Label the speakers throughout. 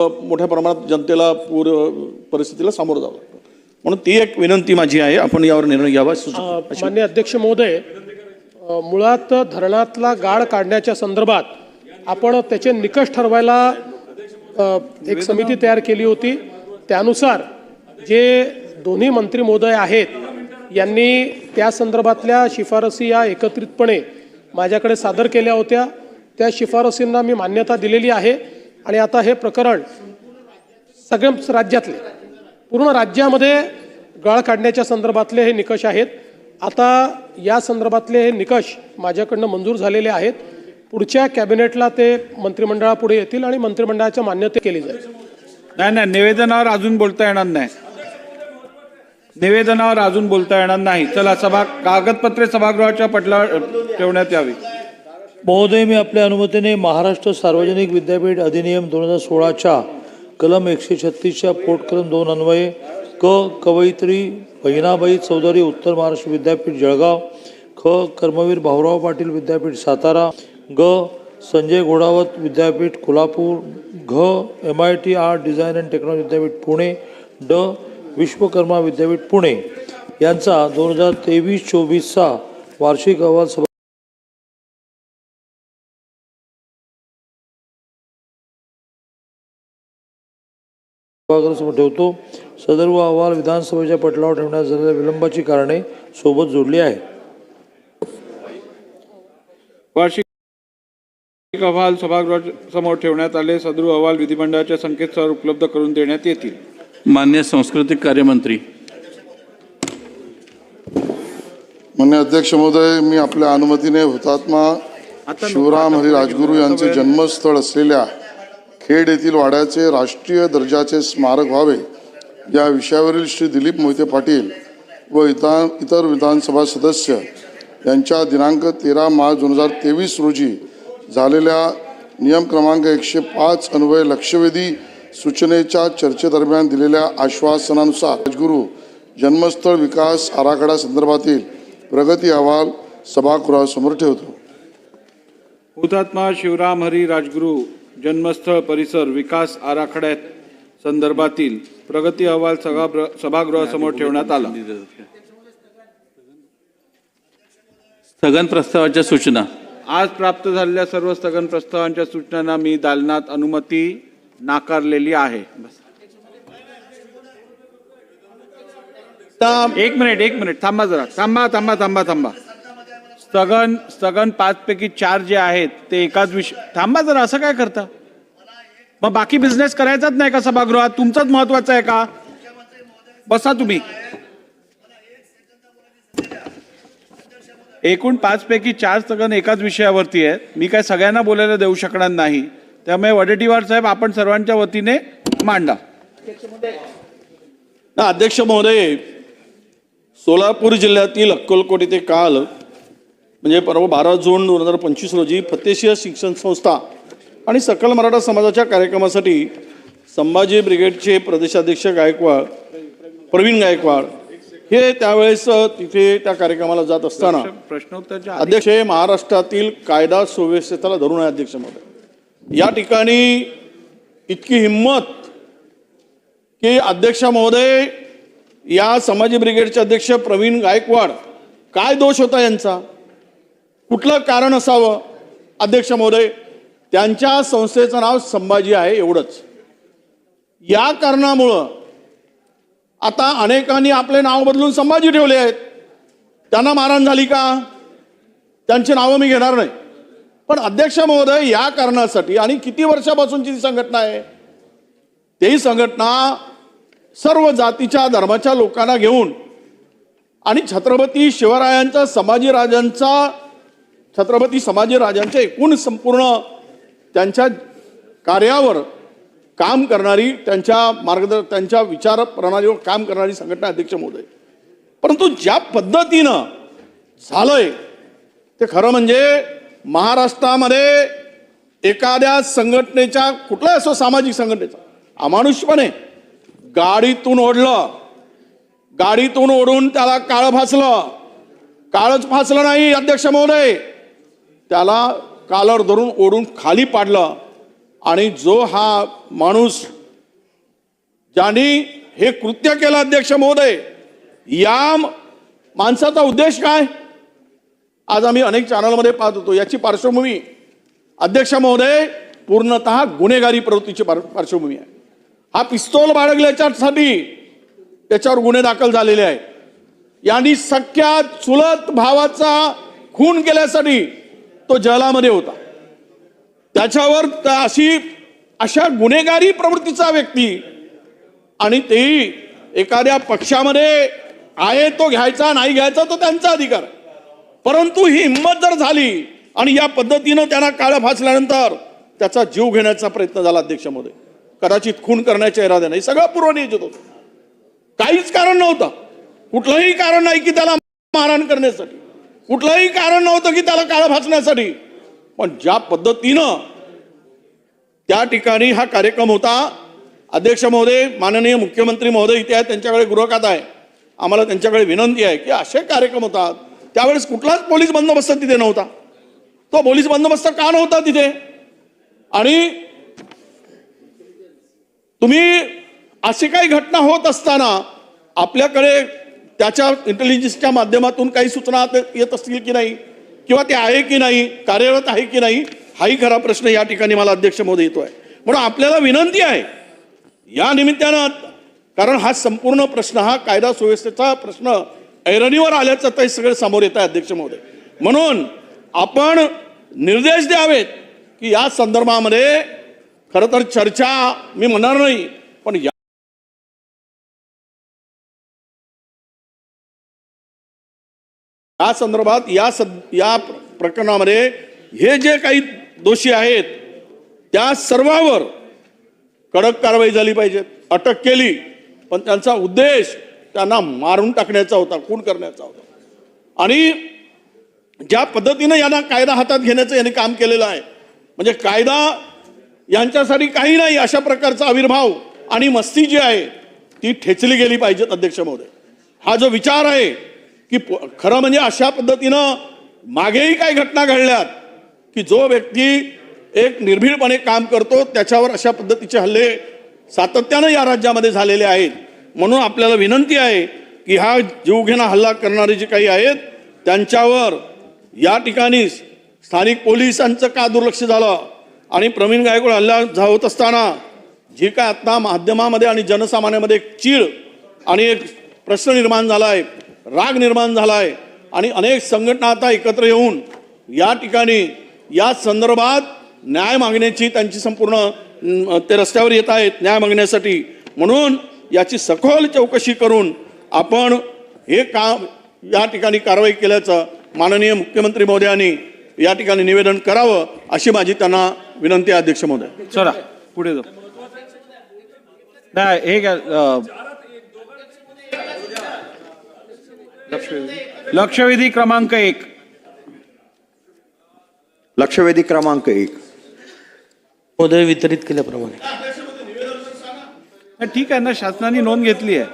Speaker 1: मोठ्या प्रमाणात जनतेला पूर परिस्थितीला सामोरं जावं लागतं. म्हणून ती एक विनंती माझी आहे आपण यावर निर्णय घ्यावा
Speaker 2: मान्य अध्यक्ष महोदय मुळात धरणातला गाळ काढण्याच्या संदर्भात आपण त्याचे निकष ठरवायला एक समिती तयार केली होती. त्यानुसार जे दोन्ही मंत्री महोदय आहेत यांनी त्या संदर्भातल्या शिफारसी या एकत्रितपणे माझ्याकडे सादर केल्या होत्या. त्या शिफारसींना मी मान्यता दिलेली आहे. आणि आता हे प्रकरण सगळ्या राज्यातले पूर्ण राज्यामध्ये गळ काढण्याच्या संदर्भातले हे निकष आहेत. आता या संदर्भातले हे निकष माझ्याकडनं मंजूर झालेले आहेत. पुढच्या कॅबिनेटला ते मंत्रिमंडळापुढे येतील आणि मंत्रिमंडळाच्या मान्यते केली जाईल.
Speaker 3: नाही नाही निवेदनावर अजून बोलता येणार नाही. निवेदनावर अजून बोलता येणार नाही. चला सभा कागदपत्रे सभागृहाच्या पटला ठेवण्यात यावी.
Speaker 4: महोदय मी आपल्या अनुमतीने महाराष्ट्र सार्वजनिक विद्यापीठ अधिनियम दोन हजार सोळाच्या कलम एकशे छत्तीसच्या पोटकलम दोन अन्वये क. कवयित्री बहिणाबाई चौधरी उत्तर महाराष्ट्र विद्यापीठ जळगाव ख. कर्मवीर भाऊराव पाटील विद्यापीठ सातारा ग. संजय घोडावत विद्यापीठ कोल्हापूर घ. M I T art design and technology विद्यापीठ पुणे ड. विश्वकर्मा विद्यापीठ पुणे. यांचा दोन हजार तेवीस चोवीसचा वार्षिक अहवाल सभागृहासमोर ठेवतो सदर्भ अहवाल विधानसभेच्या पटलावर ठेवण्यात झालेल्या विलंबाची कारणे सोबत जोडली आहेत
Speaker 3: वार्षिक अहवाल सभागृहासमोर ठेवण्यात आले. सदरू अहवाल विधिमंडळाच्या संकेतस्थळावर उपलब्ध करून देण्यात येतील.
Speaker 5: मान्य सांस्कृतिक कार्यमंत्री.
Speaker 6: मान्य अध्यक्ष महोदय मी आपल्या अनुमतीने हुतात्मा शिवराम हरी राजगुरू यांचे जन्मस्थळ असलेल्या खेड येथील वाड्याचे राष्ट्रीय दर्जाचे स्मारक व्हावे या विषयावरील श्री दिलीप मोहिते पाटील व इतर इतर विधानसभा सदस्य यांच्या दिनांक तेरा मार्च दोन हजार तेवीस रोजी झालेल्या नियम क्रमांक एकशे पाच अन्वय लक्षवेधी सूचनेच्या चर्चेदरम्यान दिलेल्या आश्वासनानुसार राजगुरू जन्मस्थळ विकास आराखडा संदर्भातील प्रगती अहवाल सभागृहासमोर ठेवतो.
Speaker 3: हुतात्मा शिवराम हरी राजगुरू जन्मस्थळ परिसर विकास आराखड्यात संदर्भातील प्रगती अहवाल सभागृह सभागृहासमोर ठेवण्यात आला.
Speaker 5: स्थगन प्रस्तावाच्या सूचना.
Speaker 3: आज प्राप्त झालेल्या सर्व स्थगन प्रस्तावांच्या सूचनांना मी दालनात अनुमती नाकारलेली आहे. बस. एक मिनिट एक मिनिट. थांबा जरा. थांबा थांबा थांबा थांबा. स्थगन स्थगन पाचपैकी चार जे आहेत ते एकाच विषय थांबा जरा असं काय करता? मग बाकी बिझनेस करायचाच नाही का सभागृहात? तुमचाच महत्वाचं आहे का? बसा तुम्ही. एकूण पाचपैकी चार स्थगन एकाच विषयावरती आहेत. मी काय सगळ्यांना बोलायला देऊ शकणार नाही. त्यामुळे वडेटीवार साहेब आपण सर्वांच्या वतीने मांडा.
Speaker 1: अध्यक्ष महोदय सोलापूर जिल्ह्यातील अक्कलकोट येथे काल म्हणजे परवा बारा जून दोन हजार पंचवीस रोजी फतेशिया शिक्षण संस्था आणि सकल मराठा समाजाच्या कार्यक्रमासाठी संभाजी ब्रिगेडचे प्रदेशाध्यक्ष गायकवाड प्रवीण गायकवाड हे त्यावेळेस तिथे त्या कार्यक्रमाला जात असताना
Speaker 3: प्रश्नोत्तरच्या
Speaker 1: अध्यक्ष हे महाराष्ट्रातील कायदा सुव्यवस्थेला धरून आहे अध्यक्ष महोदय. या ठिकाणी इतकी हिंमत की अध्यक्ष महोदय या समाजी ब्रिगेडचे अध्यक्ष प्रवीण गायकवाड काय दोष होता यांचा? कुठलं कारण असावं? अध्यक्ष महोदय त्यांच्या संस्थेचं नाव संभाजी आहे एवढंच. या कारणामुळं आता अनेकांनी आपले नाव बदलून संभाजी ठेवले आहेत. त्यांना मारहाण झाली का? त्यांची नावं मी घेणार नाही. पण अध्यक्ष महोदय या कारणासाठी आणि किती वर्षापासूनची ती संघटना आहे? तेही संघटना सर्व जातीच्या धर्माच्या लोकांना घेऊन आणि छत्रपती शिवरायांचा संभाजीराजांचा छत्रपती संभाजीराजांच्या एकूण संपूर्ण त्यांच्या कार्यावर काम करणारी त्यांच्या मार्गदर्श त्यांच्या विचार प्रणालीवर काम करणारी संघटना अध्यक्ष महोदय. परंतु ज्या पद्धतीनं झालंय ते खरं म्हणजे महाराष्ट्रामध्ये एखाद्या संघटनेच्या कुठलाही असो सामाजिक संघटनेचा अमानुषपणे गाडीतून ओढलं गाडीतून ओढून त्याला काळं फासलं. काळच फासलं नाही अध्यक्ष महोदय. त्याला कालर धरून ओढून खाली पाडलं आणि जो हा माणूस ज्यांनी हे कृत्य केलं अध्यक्ष महोदय या माणसाचा उद्देश काय? आज आम्ही अनेक चॅनलमध्ये पाहत होतो. याची पार्श्वभूमी अध्यक्ष महोदय पूर्णतः गुन्हेगारी प्रवृत्तीची पार- पार्श्वभूमी आहे. हा पिस्तोल बाळगल्याच्यासाठी त्याच्यावर गुन्हे दाखल झालेले आहे यांनी सख्या चुलत भावाचा खून केल्यासाठी तो जलामध्ये होता. त्याच्यावर अशी अशा गुन्हेगारी प्रवृत्तीचा व्यक्ती आणि तेही एखाद्या पक्षामध्ये आहे तो घ्यायचा नाही घ्यायचा तो त्यांचा अधिकार. परंतु ही हिंमत जर झाली आणि या पद्धतीनं त्यांना काळं फासल्यानंतर त्याचा जीव घेण्याचा प्रयत्न झाला अध्यक्षामध्ये. कदाचित खून करण्याच्या इराद्याने. हे सगळं पूर्वनियोजित होतं. काहीच कारण नव्हतं. कुठलंही कारण नाही की त्याला मारहाण करण्यासाठी. कुठलंही कारण नव्हतं की त्याला काळं भासण्यासाठी. पण ज्या पद्धतीनं त्या ठिकाणी हा कार्यक्रम होता अध्यक्ष महोदय माननीय मुख्यमंत्री महोदय इथे आहेत त्यांच्याकडे गृहखात आहे. आम्हाला त्यांच्याकडे विनंती आहे की असे कार्यक्रम होतात. त्यावेळेस कुठलाच पोलीस बंदोबस्त तिथे नव्हता. तो पोलीस बंदोबस्त का नव्हता तिथे? आणि तुम्ही अशी काही घटना होत असताना आपल्याकडे त्याच्या इंटेलिजन्सच्या माध्यमातून काही सूचना येत असतील की नाही? किंवा ते आहे की नाही? कार्यरत आहे की नाही? हाही खरा प्रश्न या ठिकाणी मला अध्यक्ष महोदय येतोय. म्हणून आपल्याला विनंती आहे या निमित्तानं कारण हा संपूर्ण प्रश्न हा कायदा सुव्यवस्थेचा प्रश्न ऐरणीवर आल्याचं ते सगळे समोर येत आहे अध्यक्ष महोदय म्हणून आपण निर्देश द्यावेत की या संदर्भामध्ये खरं तर चर्चा मी म्हणणार नाही पण या संदर्भात या सद या प्र- प्रकरणामध्ये हे जे काही दोषी आहेत त्या सर्वावर कडक कारवाई झाली पाहिजे. अटक केली पण त्यांचा उद्देश त्यांना मारून टाकण्याचा होता खून करण्याचा होता. आणि ज्या पद्धतीनं यांना कायदा हातात घेण्याचं यांनी काम केलेलं आहे म्हणजे कायदा यांच्यासाठी काही नाही अशा प्रकारचा आविर्भाव आणि मस्ती जी आहे ती ठेचली गेली पाहिजेत अध्यक्ष महोदय. हा जो विचार आहे की प- खरं म्हणजे अशा पद्धतीनं मागेही काही घटना घडल्यात की जो व्यक्ती एक निर्भीडपणे काम करतो त्याच्यावर अशा पद्धतीचे हल्ले सातत्यानं या राज्यामध्ये झालेले आहेत. म्हणून आपल्याला विनंती आहे की हा जीवघेणा हल्ला करणारे जे काही आहेत त्यांच्यावर या ठिकाणी स्थानिक पोलिसांचं का दुर्लक्ष झालं आणि प्रवीण गायकवाड हल्ला होत असताना जी काय आता माध्यमामध्ये आणि जनसामान्यामध्ये एक चीड आणि एक प्रश्न निर्माण झाला आहे राग निर्माण झाला आहे आणि अनेक संघटना आता एकत्र येऊन या ठिकाणी या संदर्भात न्याय मागण्याची त्यांची संपूर्ण ते रस्त्यावर येत आहेत न्याय मागण्यासाठी. म्हणून याची सखोल चौकशी करून आपण हे काम या ठिकाणी कारवाई केल्याचं माननीय मुख्यमंत्री महोदयांनी या ठिकाणी निवेदन करावं अशी माझी त्यांना विनंती अध्यक्ष महोदय.
Speaker 3: चला पुढे जाऊ. नाही हे काय लक्षवेधी. क्रमांक एक.
Speaker 7: लक्षवेधी क्रमांक एक.
Speaker 4: महोदय वितरित केल्याप्रमाणे.
Speaker 3: ठीक आहे ना शासनाने नोंद घेतली आहे.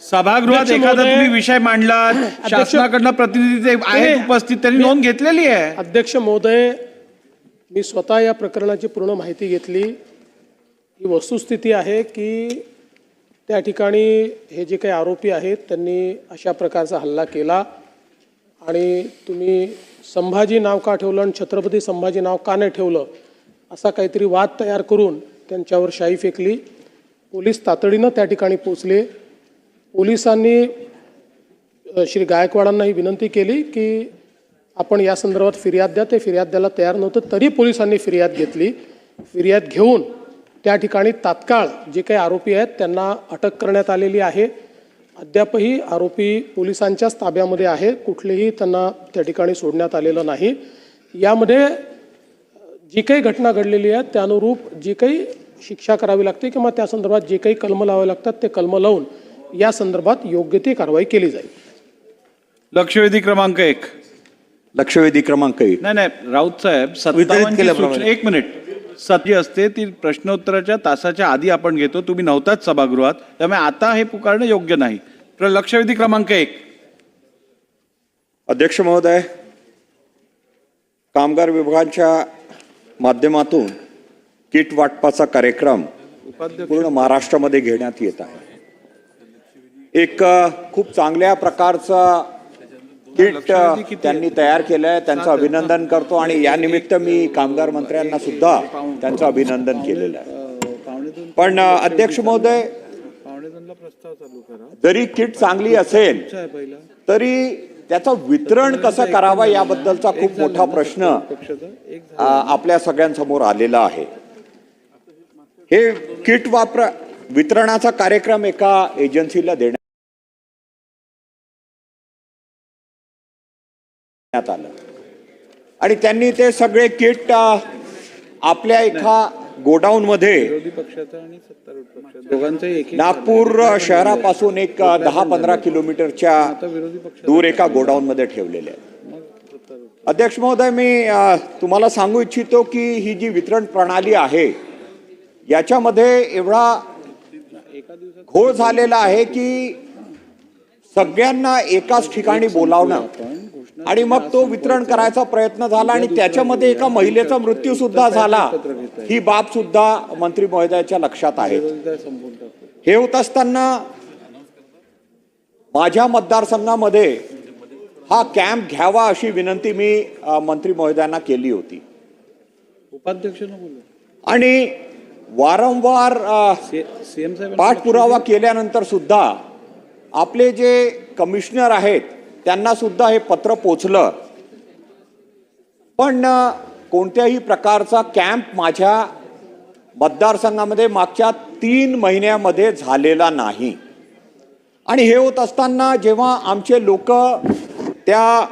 Speaker 3: सभागृहात एखादा तुम्ही विषय मांडला शासनाकडनं प्रतिनिधी आहेत उपस्थित त्यांनी नोंद घेतलेली आहे.
Speaker 2: अध्यक्ष महोदय मी स्वतः या प्रकरणाची पूर्ण माहिती घेतली. ही वस्तुस्थिती आहे की त्या ठिकाणी हे जे काही आरोपी आहेत त्यांनी अशा प्रकारचा हल्ला केला. आणि तुम्ही संभाजी नाव का ठेवलं आणि छत्रपती संभाजी नाव का नाही ठेवलं असा काहीतरी वाद तयार करून त्यांच्यावर शाई फेकली. पोलीस तातडीनं त्या ठिकाणी पोचले पोलिसांनी श्री गायकवाडांना ही विनंती केली की आपण या संदर्भात फिर्याद द्या. ते फिर्याद द्यायला तयार नव्हतं तरी पोलिसांनी फिर्याद घेतली. फिर्याद घेऊन त्या ठिकाणी तात्काळ जे काही आरोपी आहेत त्यांना अटक करण्यात आलेली आहे. अद्यापही आरोपी पोलिसांच्याच ताब्यामध्ये आहे. कुठलेही त्यांना त्या ठिकाणी सोडण्यात आलेलं नाही. यामध्ये जी काही घटना घडलेली आहे त्यानुरूप जी काही शिक्षा करावी लागते किंवा त्या संदर्भात जे काही कलम लावावे लागतात ते कलम लावून या संदर्भात योग्य ती कारवाई केली जाईल.
Speaker 3: लक्षवेधी क्रमांक एक.
Speaker 7: लक्षवेधी क्रमांक एक.
Speaker 3: नाही नाही राऊत साहेब एक मिनिट. सत जी असते ती प्रश्नोत्तराच्या तासाच्या आधी आपण घेतो. तुम्ही नव्हताच सभागृहात त्यामुळे आता हे पुकारणं योग्य नाही. प्र- लक्षवेधी क्रमांक एक.
Speaker 7: अध्यक्ष महोदय कामगार विभागाच्या माध्यमातून किट वाटपाचा कार्यक्रम पूर्ण महाराष्ट्रामध्ये घेण्यात येत आहे. एक खूप चांगल्या प्रकारचा किट त्यांनी तयार केलं आहे त्यांचं अभिनंदन करतो आणि या निमित्त मी कामगार मंत्र्यांना सुद्धा त्यांचं अभिनंदन केलेलं आहे. पण अध्यक्ष महोदय जरी किट चांगली असेल तरी त्याचं वितरण कसं करावं याबद्दलचा खूप मोठा प्रश्न आपल्या सगळ्यांसमोर आलेला आहे. हे किट वापर वितरणाचा कार्यक्रम एका एजन्सीला देण्यात आलं. आणि त्यांनी ते सगळे किट आपल्या एका गोडाऊन मध्ये नागपूर शहरापासून एक दहा पंधरा किलोमीटरच्या दूर एका गोडाऊन मध्ये ठेवलेले अध्यक्ष महोदय मी तुम्हाला सांगू इच्छितो की ही जी वितरण प्रणाली आहे याच्यामध्ये एवढा घोळ झालेला आहे की सगळ्यांना एकाच ठिकाणी बोलावणं. आणि मग तो वितरण करायचा प्रयत्न झाला आणि त्याच्यामध्ये एका महिलेचा मृत्यू सुद्धा झाला. ही बाब सुद्धा मंत्री महोदयाच्या लक्षात आहे. हे होत असताना माझ्या मतदारसंघामध्ये हा कॅम्प घ्यावा अशी विनंती मी मंत्री महोदयांना केली होती.
Speaker 3: उपाध्यक्षांना बोलू
Speaker 7: आणि वारंवार पाठपुरावा केल्यानंतर सुद्धा आपले जे कमिशनर आहेत त्यांना सुद्धा हे पत्र पोचलं. पण कोणत्याही प्रकारचा कॅम्प माझ्या मतदारसंघामध्ये मागच्या तीन महिन्यामध्ये झालेला नाही. आणि हे होत असताना जेव्हा आमचे लोक त्या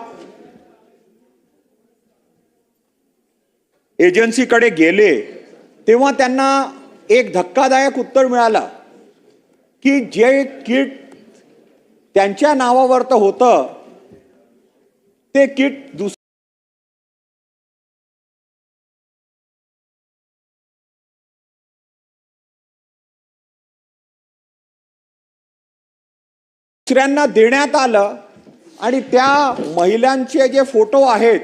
Speaker 7: एजन्सीकडे गेले तेव्हा त्यांना एक धक्कादायक उत्तर मिळालं की जे किट त्यांच्या नावावर तर होतं. ते किट दुस दुसऱ्यांना देण्यात आलं आणि त्या महिलांचे जे फोटो आहेत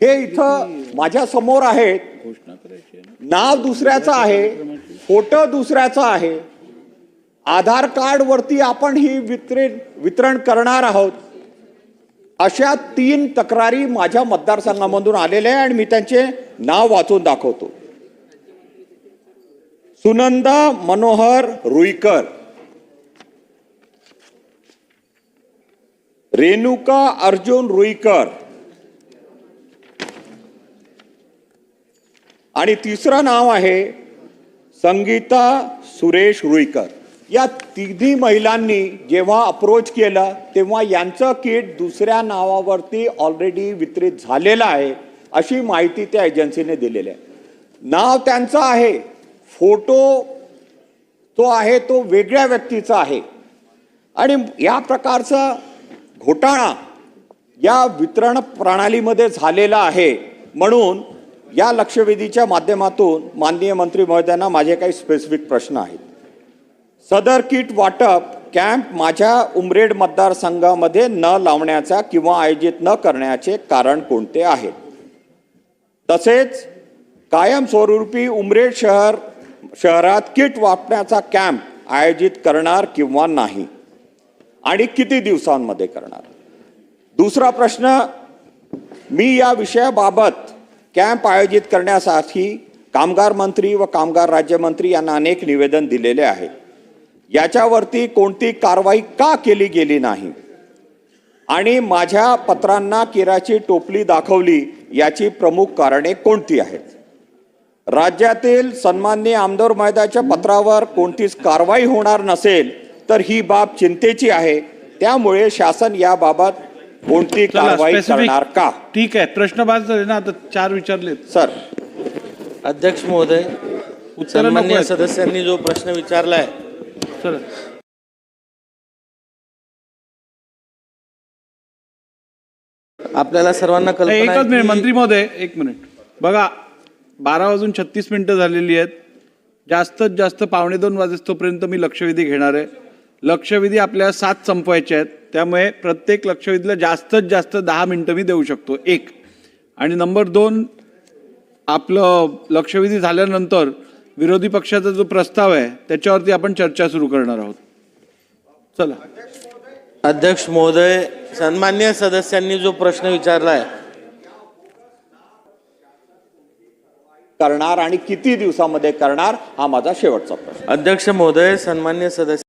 Speaker 7: हे इथं माझ्यासमोर आहेत. नाव दुसऱ्याचं आहे फोटो दुसऱ्याचा आहे. आधार कार्डवरती आपण ही वितरित वितरण करणार आहोत. अशा तीन तक्रारी माझ्या मतदारसंघामधून आलेल्या आहे आणि मी त्यांचे नाव वाचून दाखवतो. सुनंदा मनोहर रुईकर. रेणुका अर्जुन रुईकर. आणि तिसरं नाव आहे संगीता सुरेश रुईकर. या तिन्ही महिलांनी जेव्हा अप्रोच केलं तेव्हा यांचं किट दुसऱ्या नावावरती ऑलरेडी वितरित झालेलं आहे अशी माहिती त्या एजन्सीने दिलेली आहे. नाव त्यांचं आहे फोटो तो आहे तो वेगळ्या व्यक्तीचा आहे. आणि या प्रकारचा घोटाळा या वितरण प्रणालीमध्ये झालेला आहे. म्हणून या लक्षवेधीच्या माध्यमातून माननीय मंत्री महोदयांना माझे काही स्पेसिफिक प्रश्न आहेत. सदर किट वाटप कॅम्प माझ्या उमरेड मतदारसंघामध्ये न लावण्याचा किंवा आयोजित न करण्याचे कारण कोणते आहे तसेच कायमस्वरूपी उमरेड शहर शहरात किट वाटण्याचा कॅम्प आयोजित करणार किंवा नाही? आणि किती दिवसांमध्ये करणार? दुसरा प्रश्न मी या विषयाबाबत कॅम्प आयोजित करण्यासाठी कामगार मंत्री व कामगार राज्यमंत्री यांना अनेक निवेदन दिलेले आहे. याच्यावरती कोणती कारवाई का केली गेली नाही? आणि माझ्या पत्रांना केराची टोपली दाखवली याची प्रमुख कारणे कोणती आहेत? राज्यातील सन्माननीय आमदार महोदयाच्या पत्रावर कोणतीच कारवाई होणार नसेल तर ही बाब चिंतेची आहे. त्यामुळे शासन याबाबत कोणती कारवाई करणार का?
Speaker 3: ठीक आहे प्रश्न बाद झाले ना आता चार विचारलेत.
Speaker 7: सर.
Speaker 8: अध्यक्ष महोदय सन्मान्य सदस्यांनी जो प्रश्न विचारलाय
Speaker 3: चला.
Speaker 8: आपल्याला सर्वांना कल्पना
Speaker 3: एकच मिनिट मंत्री महोदय एक मिनिट. बघा बारा वाजून छत्तीस मिनिटं झालेली आहेत. जास्तीत जास्त पावणे दोन वाजेस्तोपर्यंत मी लक्षवेधी घेणार आहे. लक्षवेधी आपल्याला सात संपवायचे आहेत. त्यामुळे प्रत्येक लक्षवेधीला जास्तीत जास्त दहा मिनिटं मी देऊ शकतो. एक. आणि नंबर दोन आपलं लक्षवेधी झाल्यानंतर विरोधी पक्षाचा जो प्रस्ताव आहे त्याच्यावरती आपण चर्चा सुरू करणार आहोत. चला.
Speaker 8: अध्यक्ष महोदय सन्मान्य सदस्यांनी जो प्रश्न विचारलाय.
Speaker 7: करणार आणि किती दिवसामध्ये करणार हा माझा शेवटचा प्रश्न.
Speaker 8: अध्यक्ष महोदय सन्मान्य सदस्य